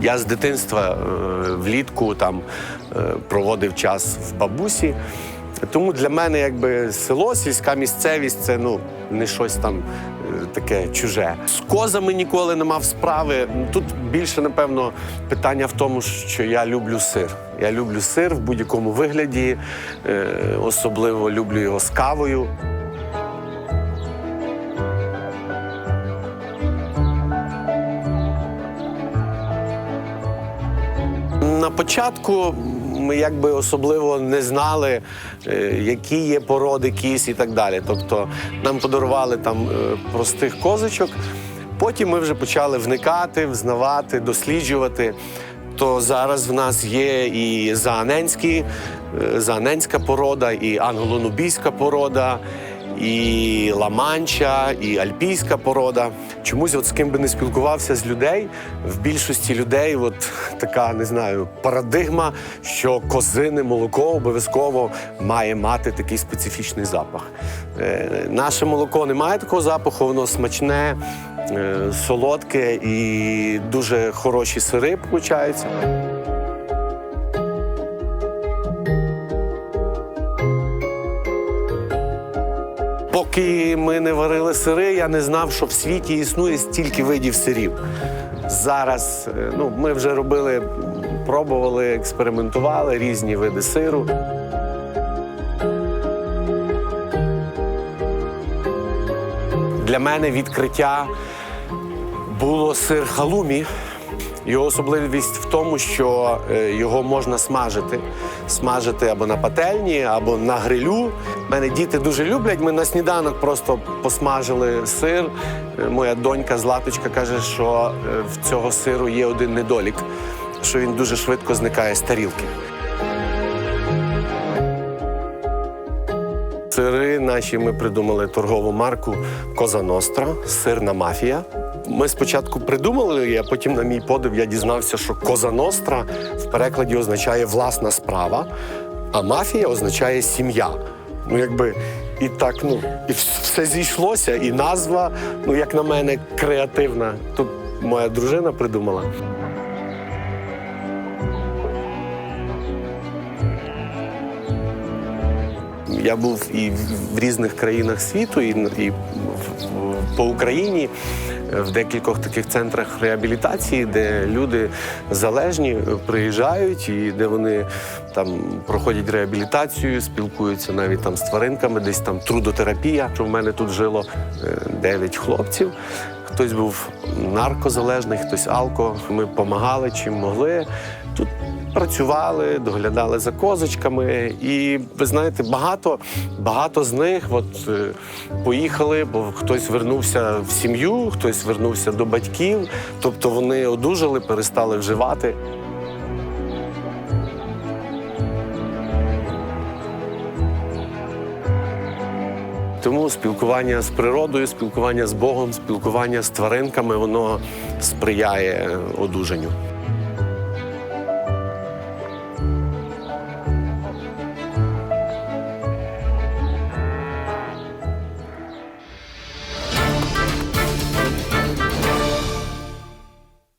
Я з дитинства е, влітку там е, проводив час в бабусі. Тому для мене якби село, сільська місцевість це ну не щось там е, таке чуже. З козами ніколи не мав справи. Тут більше, напевно, питання в тому, що я люблю сир. Я люблю сир в будь-якому вигляді, особливо люблю його з кавою. Початку ми якби особливо не знали, е, які є породи кіз і так далі. Тобто нам подарували там е, простих козочок. Потім ми вже почали вникати, взнавати, досліджувати. То зараз в нас є і зааненські, е, зааненська порода, і англонубійська порода, і ламанча, і альпійська порода. Чомусь, от з ким би не спілкувався з людей, в більшості людей, от така не знаю, парадигма, що козине молоко обов'язково має мати такий специфічний запах. Е, наше молоко не має такого запаху, воно смачне, е, солодке і дуже хороші сири получаються. Поки ми не варили сири, я не знав, що в світі існує стільки видів сирів. Зараз е, ну, ми вже робили, пробували, експериментували різні види сиру. Для мене відкриття було сир халумі. Його особливість в тому, що е, його можна смажити. Смажити або на пательні, або на грилю. Мене діти дуже люблять. Ми на сніданок просто посмажили сир. Е, Моя донька Златочка каже, що е, в цього сиру є один недолік, що він дуже швидко зникає з тарілки. Сири наші ми придумали торгову марку Коза Ностра, сирна мафія. Ми спочатку придумали, а потім, на мій подив, я дізнався, що Коза Ностра в перекладі означає власна справа, а мафія означає сім'я. Ну, якби і так, ну, і все зійшлося, і назва, ну, як на мене, креативна. Тут моя дружина придумала. Я був і в- різних країнах світу, і, і по Україні е, в декількох таких центрах реабілітації, де люди залежні е, приїжджають, і де вони там проходять реабілітацію, спілкуються навіть там з тваринками, десь там трудотерапія. Що в мене тут жило е, дев'ять хлопців. Хтось був наркозалежний, хтось алко. Ми допомагали чим могли. Тут працювали, доглядали за козочками. І ви знаєте, багато, багато з них от, е, поїхали, бо хтось вернувся в сім'ю, хтось вернувся до батьків. Тобто вони одужали, перестали вживати. Тому спілкування з природою, спілкування з Богом, спілкування з тваринками, воно сприяє одужанню.